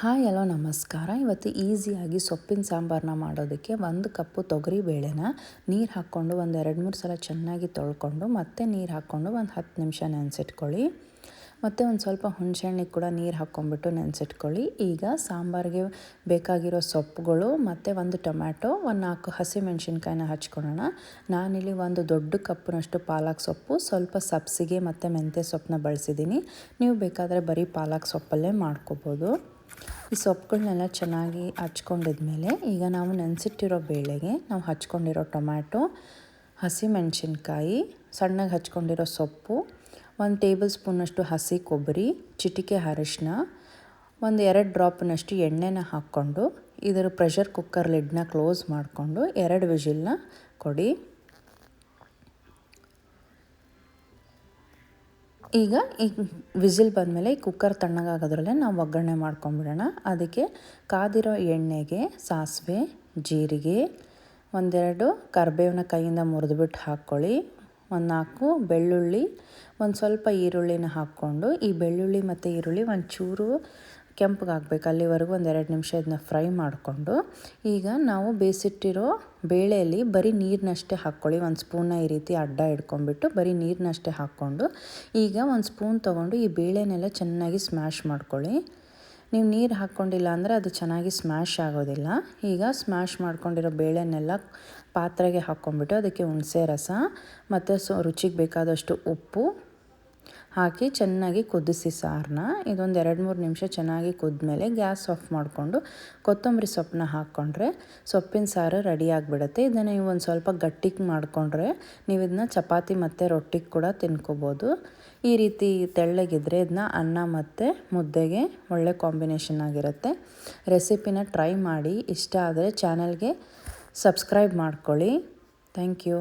Hi, hello, ನಮಸ್ಕಾರ. ಇವತ್ತು ಈಸಿಯಾಗಿ ಸೊಪ್ಪಿನ ಸಾಂಬಾರನ್ನ ಮಾಡೋದಕ್ಕೆ ಒಂದು ಕಪ್ಪು ತೊಗರಿ ಬೇಳೆನ ನೀರು ಹಾಕ್ಕೊಂಡು ಒಂದು ಎರಡು ಮೂರು ಸಲ ಚೆನ್ನಾಗಿ ತೊಳ್ಕೊಂಡು ಮತ್ತೆ ನೀರು ಹಾಕ್ಕೊಂಡು ಒಂದು ಹತ್ತು ನಿಮಿಷ ನೆನೆಸಿಟ್ಕೊಳ್ಳಿ. ಮತ್ತು ಒಂದು ಸ್ವಲ್ಪ ಹುಣಸೆಹಣ್ಣಿಗೆ ಕೂಡ ನೀರು ಹಾಕ್ಕೊಂಬಿಟ್ಟು ನೆನೆಸಿಟ್ಕೊಳ್ಳಿ. ಈಗ ಸಾಂಬಾರಿಗೆ ಬೇಕಾಗಿರೋ ಸೊಪ್ಪುಗಳು ಮತ್ತು ಒಂದು ಟೊಮ್ಯಾಟೊ, ಒಂದು ನಾಲ್ಕು ಹಸಿಮೆಣ್ಸಿನ್ಕಾಯಿನ ಹಚ್ಕೊಳ್ಳೋಣ. ನಾನಿಲ್ಲಿ ಒಂದು ದೊಡ್ಡ ಕಪ್ಪಿನಷ್ಟು ಪಾಲಕ್ ಸೊಪ್ಪು, ಸ್ವಲ್ಪ ಸಬ್ಸಿಗೆ ಮತ್ತು ಮೆಂತ್ಯ ಸೊಪ್ಪನ್ನ ಬಳಸಿದ್ದೀನಿ ನೀವು ಬೇಕಾದರೆ ಬರೀ ಪಾಲಕ್ ಸೊಪ್ಪಲ್ಲೇ ಮಾಡ್ಕೋಬೋದು. ಈ ಸೊಪ್ಪುಗಳನ್ನೆಲ್ಲ ಚೆನ್ನಾಗಿ ಹಚ್ಕೊಂಡಿದ್ಮೇಲೆ ಈಗ ನಾವು ನೆನೆಸಿಟ್ಟಿರೋ ಬೇಳೆಗೆ ನಾವು ಹಚ್ಕೊಂಡಿರೋ ಟೊಮ್ಯಾಟೊ ಹಸಿಮೆಣಸಿನ್ಕಾಯಿ ಸಣ್ಣಗೆ ಹಚ್ಕೊಂಡಿರೋ ಸೊಪ್ಪು, ಒಂದು ಟೇಬಲ್ ಸ್ಪೂನಷ್ಟು ಹಸಿ ಕೊಬ್ಬರಿ, ಚಿಟಿಕೆ ಅರಿಶಿನ ಒಂದು ಎರಡು ಡ್ರಾಪ್ನಷ್ಟು ಎಣ್ಣೆನ ಹಾಕ್ಕೊಂಡು ಇದರ ಪ್ರೆಷರ್ ಕುಕ್ಕರ್ ಲಿಡ್ನ ಕ್ಲೋಸ್ ಮಾಡಿಕೊಂಡು ಎರಡು ವಿಜಿಲ್ನ ಕೊಡಿ. ಈಗ ಈ ವಿಸಿಲ್ ಬಂದಮೇಲೆ ಈ ಕುಕ್ಕರ್ ತಣ್ಣಗಾಗೋದ್ರಲ್ಲೇ ನಾವು ಒಗ್ಗರಣೆ ಮಾಡ್ಕೊಂಬಿಡೋಣ. ಅದಕ್ಕೆ ಕಾದಿರೋ ಎಣ್ಣೆಗೆ ಸಾಸಿವೆ, ಜೀರಿಗೆ, ಒಂದೆರಡು ಕರಿಬೇವನ್ನ ಕೈಯಿಂದ ಮುರಿದ್ಬಿಟ್ಟು ಹಾಕ್ಕೊಳ್ಳಿ. ಒಂದು ನಾಲ್ಕು ಬೆಳ್ಳುಳ್ಳಿ, ಒಂದು ಸ್ವಲ್ಪ ಈರುಳ್ಳಿನ ಹಾಕ್ಕೊಂಡು ಈ ಬೆಳ್ಳುಳ್ಳಿ ಮತ್ತು ಈರುಳ್ಳಿ ಒಂಚೂರು ಕೆಂಪಗಾಗಬೇಕು. ಅಲ್ಲಿವರೆಗೂ ಎರಡು ನಿಮಿಷ ಇದನ್ನ ಫ್ರೈ ಮಾಡಿಕೊಂಡು, ಈಗ ನಾವು ಬೇಯಿಸಿಟ್ಟಿರೋ ಬೇಳೆಯಲ್ಲಿ ಬರೀ ನೀರನ್ನಷ್ಟೇ ಹಾಕ್ಕೊಳ್ಳಿ. ಒಂದು ಸ್ಪೂನ್ನ ಈ ರೀತಿ ಅಡ್ಡ ಇಟ್ಕೊಂಡ್ಬಿಟ್ಟು ಬರೀ ನೀರನ್ನಷ್ಟೇ ಹಾಕ್ಕೊಂಡು, ಈಗ ಒಂದು ಸ್ಪೂನ್ ತೊಗೊಂಡು ಈ ಬೇಳೆನೆಲ್ಲ ಚೆನ್ನಾಗಿ ಸ್ಮ್ಯಾಶ್ ಮಾಡ್ಕೊಳ್ಳಿ. ನೀವು ನೀರು ಹಾಕ್ಕೊಂಡಿಲ್ಲ ಅಂದರೆ ಅದು ಚೆನ್ನಾಗಿ ಸ್ಮ್ಯಾಶ್ ಆಗೋದಿಲ್ಲ. ಈಗ ಸ್ಮ್ಯಾಶ್ ಮಾಡ್ಕೊಂಡಿರೋ ಬೇಳೆನೆಲ್ಲ ಪಾತ್ರೆಗೆ ಹಾಕ್ಕೊಂಡ್ಬಿಟ್ಟು ಅದಕ್ಕೆ ಹುಣಸೆ ರಸ, ಮತ್ತು ಸೊ ರುಚಿಗೆ ಬೇಕಾದಷ್ಟು ಉಪ್ಪು ಹಾಕಿ ಚೆನ್ನಾಗಿ ಕುದಿಸಿ ಸಾರನ್ನ ಇದೊಂದು ಎರಡು ಮೂರು ನಿಮಿಷ ಚೆನ್ನಾಗಿ ಕುದ್ಮೇಲೆ ಗ್ಯಾಸ್ ಆಫ್ ಮಾಡಿಕೊಂಡು ಕೊತ್ತಂಬರಿ ಸೊಪ್ಪನ್ನ ಹಾಕ್ಕೊಂಡ್ರೆ ಸೊಪ್ಪಿನ ಸಾರು ರೆಡಿ ಆಗಿಬಿಡುತ್ತೆ. ಇದನ್ನು ನೀವು ಒಂದು ಸ್ವಲ್ಪ ಗಟ್ಟಿಗೆ ಮಾಡಿಕೊಂಡ್ರೆ ನೀವು ಇದನ್ನ ಚಪಾತಿ ಮತ್ತು ರೊಟ್ಟಿಗೆ ಕೂಡ ತಿನ್ಕೋಬೋದು. ಈ ರೀತಿ ತೆಳ್ಳಗಿದ್ರೆ ಇದನ್ನ ಅನ್ನ ಮತ್ತು ಮುದ್ದೆಗೆ ಒಳ್ಳೆ ಕಾಂಬಿನೇಷನ್ ಆಗಿರುತ್ತೆ. ರೆಸಿಪಿನ ಟ್ರೈ ಮಾಡಿ. ಇಷ್ಟ ಆದರೆ ಚಾನಲ್ಗೆ ಸಬ್ಸ್ಕ್ರೈಬ್ ಮಾಡ್ಕೊಳ್ಳಿ. Thank you.